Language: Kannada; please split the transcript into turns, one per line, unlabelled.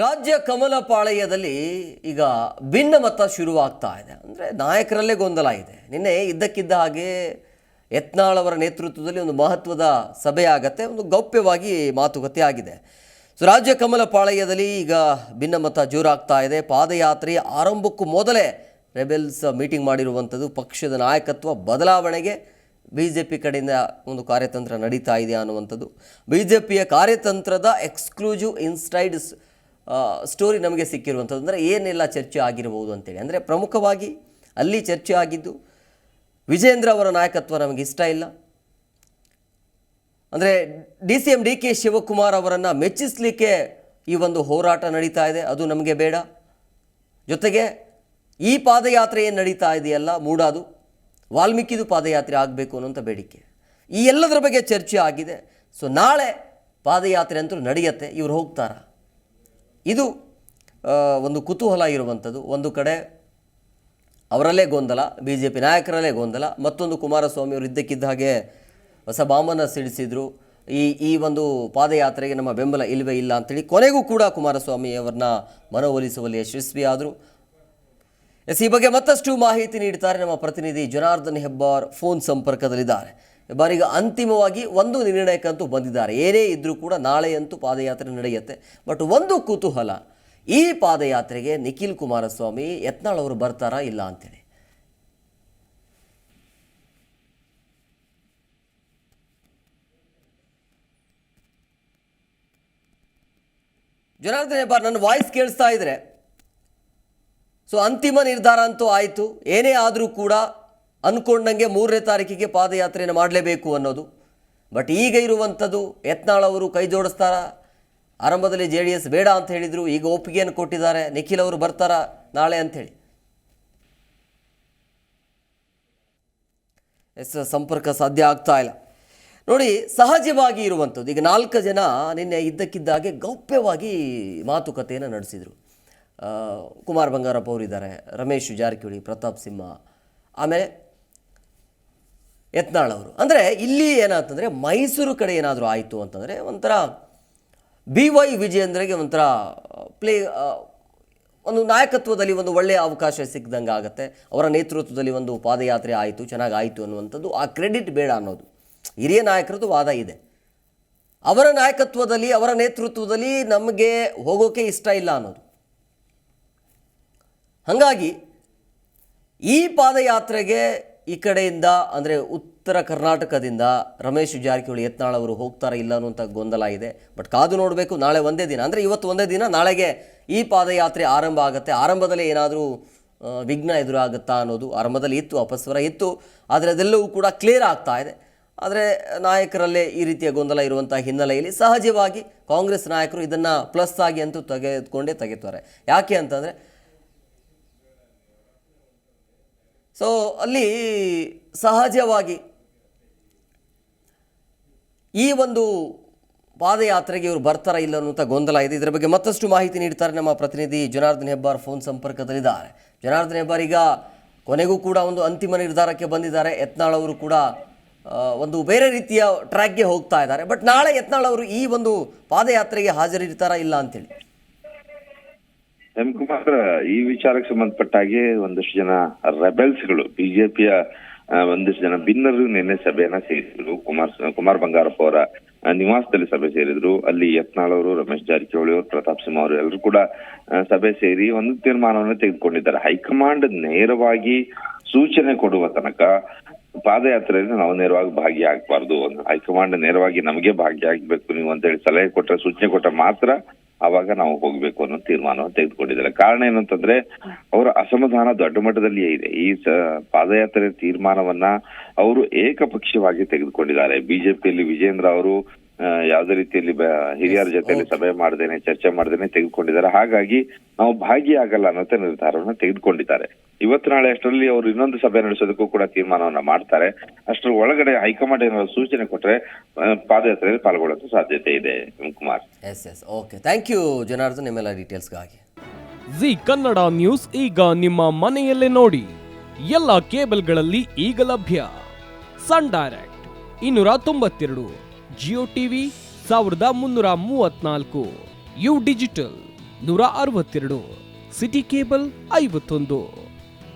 ರಾಜ್ಯ ಕಮಲ ಪಾಳಯದಲ್ಲಿ ಈಗ ಭಿನ್ನಮತ ಶುರುವಾಗ್ತಾ ಇದೆ. ಅಂದರೆ ನಾಯಕರಲ್ಲೇ ಗೊಂದಲ ಇದೆ. ನಿನ್ನೆ ಇದ್ದಕ್ಕಿದ್ದ ಹಾಗೆ ಯತ್ನಾಳ್ ಅವರ ನೇತೃತ್ವದಲ್ಲಿ ಒಂದು ಮಹತ್ವದ ಸಭೆ ಆಗತ್ತೆ, ಒಂದು ಗೌಪ್ಯವಾಗಿ ಮಾತುಕತೆ ಆಗಿದೆ. ಸೊ ರಾಜ್ಯ ಕಮಲ ಪಾಳಯದಲ್ಲಿ ಈಗ ಭಿನ್ನಮತ ಜೋರಾಗ್ತಾ ಇದೆ. ಪಾದಯಾತ್ರೆ ಆರಂಭಕ್ಕೂ ಮೊದಲೇ ರೆಬೆಲ್ಸ್ ಮೀಟಿಂಗ್ ಮಾಡಿರುವಂಥದ್ದು. ಪಕ್ಷದ ನಾಯಕತ್ವ ಬದಲಾವಣೆಗೆ ಬಿ ಜೆ ಪಿ ಕಡೆಯಿಂದ ಒಂದು ಕಾರ್ಯತಂತ್ರ ನಡೀತಾ ಇದೆ ಅನ್ನುವಂಥದ್ದು. ಬಿ ಜೆ ಪಿಯ ಕಾರ್ಯತಂತ್ರದ ಎಕ್ಸ್ಕ್ಲೂಸಿವ್ ಇನ್ಸ್ಟೈಡ್ ಸ್ಟೋರಿ ನಮಗೆ ಸಿಕ್ಕಿರುವಂಥದ್ದು. ಅಂದರೆ ಏನೆಲ್ಲ ಚರ್ಚೆ ಆಗಿರಬಹುದು ಅಂತೇಳಿ. ಅಂದರೆ ಪ್ರಮುಖವಾಗಿ ಅಲ್ಲಿ ಚರ್ಚೆ ಆಗಿದ್ದು ವಿಜೇಂದ್ರ ಅವರ ನಾಯಕತ್ವ ನಮಗೆ ಇಷ್ಟ ಇಲ್ಲ. ಅಂದರೆ D C M D K Shivakumar ಅವರನ್ನು ಮೆಚ್ಚಿಸಲಿಕ್ಕೆ ಈ ಒಂದು ಹೋರಾಟ ನಡೀತಾ ಇದೆ. ಅದು ನಮಗೆ ಬೇಡ. ಜೊತೆಗೆ ಈ ಪಾದಯಾತ್ರೆ ಏನು ನಡೀತಾ ಇದೆಯಲ್ಲ, ಮೂಡಾದು, ವಾಲ್ಮೀಕಿದು ಪಾದಯಾತ್ರೆ ಆಗಬೇಕು ಅನ್ನೋಂಥ ಬೇಡಿಕೆ. ಈ ಎಲ್ಲದರ ಬಗ್ಗೆ ಚರ್ಚೆ ಆಗಿದೆ. ಸೊ ನಾಳೆ ಪಾದಯಾತ್ರೆ ಅಂತೂ ನಡೆಯುತ್ತೆ. ಇವ್ರು ಹೋಗ್ತಾರಾ? ಇದು ಒಂದು ಕುತೂಹಲ ಇರುವಂಥದ್ದು. ಒಂದು ಕಡೆ ಅವರಲ್ಲೇ ಗೊಂದಲ ಬಿ ಜೆ ಪಿ ನಾಯಕರಲ್ಲೇ ಗೊಂದಲ, ಮತ್ತೊಂದು ಕುಮಾರಸ್ವಾಮಿ ಅವರು ಇದ್ದಕ್ಕಿದ್ದ ಹಾಗೆ ಹೊಸ ಬಾಂಬನ್ನು ಸಿಡಿಸಿದ್ರು. ಈ ಈ ಒಂದು ಪಾದಯಾತ್ರೆಗೆ ನಮ್ಮ ಬೆಂಬಲ ಇಲ್ಲವೇ ಇಲ್ಲ ಅಂತೇಳಿ ಕೊನೆಗೂ ಕೂಡ ಕುಮಾರಸ್ವಾಮಿ ಅವರನ್ನ ಮನವೊಲಿಸುವಲ್ಲಿ ಯಶಸ್ವಿಯಾದರು. ಎಸ್, ಈ ಬಗ್ಗೆ ಮತ್ತಷ್ಟು ಮಾಹಿತಿ ನೀಡುತ್ತಾರೆ ನಮ್ಮ ಪ್ರತಿನಿಧಿ ಜನಾರ್ದನ್ ಹೆಬ್ಬಾರ್ ಫೋನ್ ಸಂಪರ್ಕದಲ್ಲಿದ್ದಾರೆ. ಹೆಬ್ಬಾರ್ ಅಂತಿಮವಾಗಿ ಒಂದು ನಿರ್ಣಯಕ್ಕಂತೂ ಬಂದಿದ್ದಾರೆ. ಏನೇ ಇದ್ದರೂ ಕೂಡ ನಾಳೆಯಂತೂ ಪಾದಯಾತ್ರೆ ನಡೆಯುತ್ತೆ. ಬಟ್ ಒಂದು ಕುತೂಹಲ, ಈ ಪಾದಯಾತ್ರೆಗೆ ನಿಖಿಲ್ ಕುಮಾರಸ್ವಾಮಿ ಯತ್ನಾಳ್ ಅವರು ಬರ್ತಾರಾ ಇಲ್ಲ ಅಂತೇಳಿ? ಜನಾರ್ದನ್ ಹೆಬ್ಬಾರ್, ನನ್ನ ವಾಯ್ಸ್ ಕೇಳಿಸ್ತಾ ಇದ್ರೆ. ಸೊ ಅಂತಿಮ ನಿರ್ಧಾರ ಅಂತೂ ಆಯಿತು. ಏನೇ ಆದರೂ ಕೂಡ ಅಂದ್ಕೊಂಡಂಗೆ ಮೂರನೇ ತಾರೀಕಿಗೆ ಪಾದಯಾತ್ರೆಯನ್ನು ಮಾಡಲೇಬೇಕು ಅನ್ನೋದು. ಬಟ್ ಈಗ ಇರುವಂಥದ್ದು ಯತ್ನಾಳ್ ಅವರು ಕೈ ಜೋಡಿಸ್ತಾರ? ಆರಂಭದಲ್ಲಿ ಜೆ ಡಿ ಎಸ್ ಬೇಡ ಅಂತ ಹೇಳಿದರು, ಈಗ ಒಪ್ಪಿಗೆಯನ್ನು ಕೊಟ್ಟಿದ್ದಾರೆ. ನಿಖಿಲ್ ಅವರು ಬರ್ತಾರಾ ನಾಳೆ ಅಂಥೇಳಿ? ಎಸ್, ಸಂಪರ್ಕ ಸಾಧ್ಯ ಆಗ್ತಾ ಇಲ್ಲ. ನೋಡಿ, ಸಹಜವಾಗಿ ಇರುವಂಥದ್ದು, ಈಗ ನಾಲ್ಕು ಜನ ನಿನ್ನೆ ಇದ್ದಕ್ಕಿದ್ದಾಗೆ ಗೌಪ್ಯವಾಗಿ ಮಾತುಕತೆಯನ್ನು ನಡೆಸಿದರು. ಕುಮಾರ್ ಬಂಗಾರಪ್ಪ ಅವರಿದ್ದಾರೆ ರಮೇಶ್ ಜಾರಕಿಹೊಳಿ, ಪ್ರತಾಪ್ ಸಿಂಹ, ಆಮೇಲೆ ಯತ್ನಾಳ್ ಅವರು. ಅಂದರೆ ಇಲ್ಲಿ ಏನಾಗ್ತಂದರೆ ಮೈಸೂರು ಕಡೆ ಏನಾದರೂ ಆಯಿತು ಅಂತಂದರೆ ಒಂಥರ ಬಿ ವೈ ವಿಜಯೇಂದ್ರಗೆ ಒಂಥರ, ಪ್ಲೇ ಒಂದು ನಾಯಕತ್ವದಲ್ಲಿ ಒಂದು ಒಳ್ಳೆಯ ಅವಕಾಶ ಸಿಕ್ಕಿದಂಗೆ ಆಗುತ್ತೆ. ಅವರ ನೇತೃತ್ವದಲ್ಲಿ ಒಂದು ಪಾದಯಾತ್ರೆ ಆಯಿತು, ಚೆನ್ನಾಗಿ ಆಯಿತು ಅನ್ನುವಂಥದ್ದು ಆ ಕ್ರೆಡಿಟ್ ಬೇಡ ಅನ್ನೋದು. ಹಿರಿಯ ನಾಯಕರದ್ದು ವಾದ ಇದೆ. ಅವರ ನಾಯಕತ್ವದಲ್ಲಿ, ಅವರ ನೇತೃತ್ವದಲ್ಲಿ ನಮಗೆ ಹೋಗೋಕೆ ಇಷ್ಟ ಇಲ್ಲ ಅನ್ನೋದು. ಹಾಗಾಗಿ ಈ ಪಾದಯಾತ್ರೆಗೆ ಈ ಕಡೆಯಿಂದ, ಅಂದರೆ ಉತ್ತರ ಕರ್ನಾಟಕದಿಂದ ರಮೇಶ್ ಜಾರಕಿಹೊಳಿ ಯತ್ನಾಳ್ ಅವರು ಹೋಗ್ತಾರೆ ಇಲ್ಲ ಅನ್ನುವಂಥ ಗೊಂದಲ ಇದೆ. ಬಟ್ ಕಾದು ನೋಡಬೇಕು, ನಾಳೆ ಒಂದೇ ದಿನ. ಅಂದರೆ ಇವತ್ತು ಒಂದೇ ದಿನ, ನಾಳೆಗೆ ಈ ಪಾದಯಾತ್ರೆ ಆರಂಭ ಆಗುತ್ತೆ. ಆರಂಭದಲ್ಲಿ ಏನಾದರೂ ವಿಘ್ನ ಎದುರಾಗುತ್ತಾ ಅನ್ನೋದು ಆರಂಭದಲ್ಲಿ ಇತ್ತು ಅಪಸ್ವರ ಇತ್ತು. ಆದರೆ ಅದೆಲ್ಲವೂ ಕೂಡ ಕ್ಲಿಯರ್ ಆಗ್ತಾ ಇದೆ. ಆದರೆ ನಾಯಕರಲ್ಲೇ ಈ ರೀತಿಯ ಗೊಂದಲ ಇರುವಂಥ ಹಿನ್ನೆಲೆಯಲ್ಲಿ ಸಹಜವಾಗಿ ಕಾಂಗ್ರೆಸ್ ನಾಯಕರು ಇದನ್ನು ಪ್ಲಸ್ ಆಗಿ ಅಂತೂ ತೆಗೆದುಕೊಂಡೇ ತೆಗೆತಾರೆ ಯಾಕೆ ಅಂತಂದರೆ ಸೊ ಅಲ್ಲಿ ಸಹಜವಾಗಿ ಈ ಒಂದು ಪಾದಯಾತ್ರೆಗೆ ಇವರು ಬರ್ತಾರ ಇಲ್ಲ ಅನ್ನುವಂಥ ಗೊಂದಲ ಇದೆ. ಇದರ ಬಗ್ಗೆ ಮತ್ತಷ್ಟು ಮಾಹಿತಿ ನೀಡ್ತಾರೆ ನಮ್ಮ ಪ್ರತಿನಿಧಿ ಜನಾರ್ದನ್ ಹೆಬ್ಬಾರ್ ಫೋನ್ ಸಂಪರ್ಕದಲ್ಲಿದ್ದಾರೆ. ಜನಾರ್ದನ್ ಹೆಬ್ಬಾರ್ ಈಗ ಕೊನೆಗೂ ಕೂಡ ಒಂದು ಅಂತಿಮ ನಿರ್ಧಾರಕ್ಕೆ ಬಂದಿದ್ದಾರೆ. ಯತ್ನಾಳ್ ಅವರು ಕೂಡ ಒಂದು ಬೇರೆ ರೀತಿಯ ಟ್ರ್ಯಾಕ್ಗೆ ಹೋಗ್ತಾ ಇದ್ದಾರೆ. ಬಟ್ ನಾಳೆ ಯತ್ನಾಳ್ ಅವರು ಈ ಒಂದು ಪಾದಯಾತ್ರೆಗೆ ಹಾಜರಿರ್ತಾರಾ ಇಲ್ಲ ಅಂತೇಳಿ.
ಎಂ ಕುಮಾರ್ ಈ ವಿಚಾರಕ್ಕೆ ಸಂಬಂಧಪಟ್ಟ ಹಾಗೆ ಒಂದಷ್ಟು ಜನ ರೆಬೆಲ್ಸ್ಗಳು, ಬಿಜೆಪಿಯ ಒಂದಷ್ಟು ಜನ ಭಿನ್ನರು ನಿನ್ನೆ ಸಭೆಯನ್ನ ಸೇರಿದ್ರು. ಕುಮಾರ್ ಕುಮಾರ್ ಬಂಗಾರಪ್ಪ ಅವರ ನಿವಾಸದಲ್ಲಿ ಸಭೆ ಸೇರಿದ್ರು. ಅಲ್ಲಿ ಯತ್ನಾಳ್ ಅವರು, ರಮೇಶ್ ಜಾರಕಿಹೊಳಿ ಅವರು, ಪ್ರತಾಪ್ ಸಿಂಹ ಅವರು ಎಲ್ಲರೂ ಕೂಡ ಸಭೆ ಸೇರಿ ಒಂದು ತೀರ್ಮಾನವನ್ನು ತೆಗೆದುಕೊಂಡಿದ್ದಾರೆ. ಹೈಕಮಾಂಡ್ ನೇರವಾಗಿ ಸೂಚನೆ ಕೊಡುವ ತನಕ ಪಾದಯಾತ್ರೆಯಲ್ಲಿ ನಾವು ನೇರವಾಗಿ ಭಾಗಿಯಾಗಬಾರ್ದು ಹೈಕಮಾಂಡ್ ನೇರವಾಗಿ ನಮಗೆ ಭಾಗಿಯಾಗಬೇಕು ನೀವು ಅಂತ ಹೇಳಿ ಸಲಹೆ ಕೊಟ್ಟರೆ ಸೂಚನೆ ಕೊಟ್ಟ ಮಾತ್ರ ಅವಾಗ ನಾವು ಹೋಗ್ಬೇಕು ಅನ್ನೋ ತೀರ್ಮಾನವನ್ನು ತೆಗೆದುಕೊಂಡಿದ್ದಾರೆ. ಕಾರಣ ಏನಂತಂದ್ರೆ ಅವರ ಅಸಮಾಧಾನ ದೊಡ್ಡ ಮಟ್ಟದಲ್ಲಿಯೇ ಇದೆ. ಈ ಪಾದಯಾತ್ರೆ ತೀರ್ಮಾನವನ್ನ ಅವರು ಏಕಪಕ್ಷೀಯವಾಗಿ ತೆಗೆದುಕೊಂಡಿದ್ದಾರೆ. ಬಿಜೆಪಿಯಲ್ಲಿ ವಿಜೇಂದ್ರ ಅವರು ಯಾವುದೇ ರೀತಿಯಲ್ಲಿ ಹಿರಿಯರ ಜೊತೆಯಲ್ಲಿ ಸಭೆ ಮಾಡದೇನೆ ಚರ್ಚೆ ಮಾಡದೇನೆ ತೆಗೆದುಕೊಂಡಿದ್ದಾರೆ. ಹಾಗಾಗಿ ನಾವು ಭಾಗಿಯಾಗಲ್ಲ ಅನ್ನೋ ನಿರ್ಧಾರವನ್ನ ತೆಗೆದುಕೊಂಡಿದ್ದಾರೆ. ಇವತ್ತು ನಾಳೆ ಅಷ್ಟರಲ್ಲಿ ಅವರು ಇನ್ನೊಂದು ಸಭೆ ನಡೆಸೋದಕ್ಕೂ ಕೂಡ ತೀರ್ಮಾನವನ್ನ ಮಾಡ್ತಾರೆ. ಅಷ್ಟರ ಒಳಗಡೆ ಹೈಕಮಾಂಡ್ ಏನಾದ್ರು ಸೂಚನೆ ಕೊಟ್ಟರೆ ಪಾದಯಾತ್ರೆಯಲ್ಲಿ ಪಾಲ್ಗೊಳ್ಳೋಕೆ ಸಾಧ್ಯತೆ ಇದೆ Kumar.
Yes yes okay thank you Janardhan ನಿಮ್ಮೆಲ್ಲ ಡೀಟೇಲ್ಸ್ಗಾಗಿ
ಜಿ ಕನ್ನಡ ನ್ಯೂಸ್ ಈಗ ನಿಮ್ಮ ಮನೆಯಲ್ಲೇ ನೋಡಿ. ಎಲ್ಲ ಕೇಬಲ್ಗಳಲ್ಲಿ ಈಗ ಲಭ್ಯ. ಸನ್ ಡೈರೆಕ್ಟ್ ಇನ್ನೂರ ತೊಂಬತ್ತೆರಡು ಜಿಯೋ ಟಿವಿ ಸಾವಿರದ ಮುನ್ನೂರ ಮೂವತ್ನಾಲ್ಕು ಯು ಡಿಜಿಟಲ್ ನೂರ ಅರವತ್ತೆರಡು ಸಿಟಿ ಕೇಬಲ್ ಐವತ್ತೊಂದು.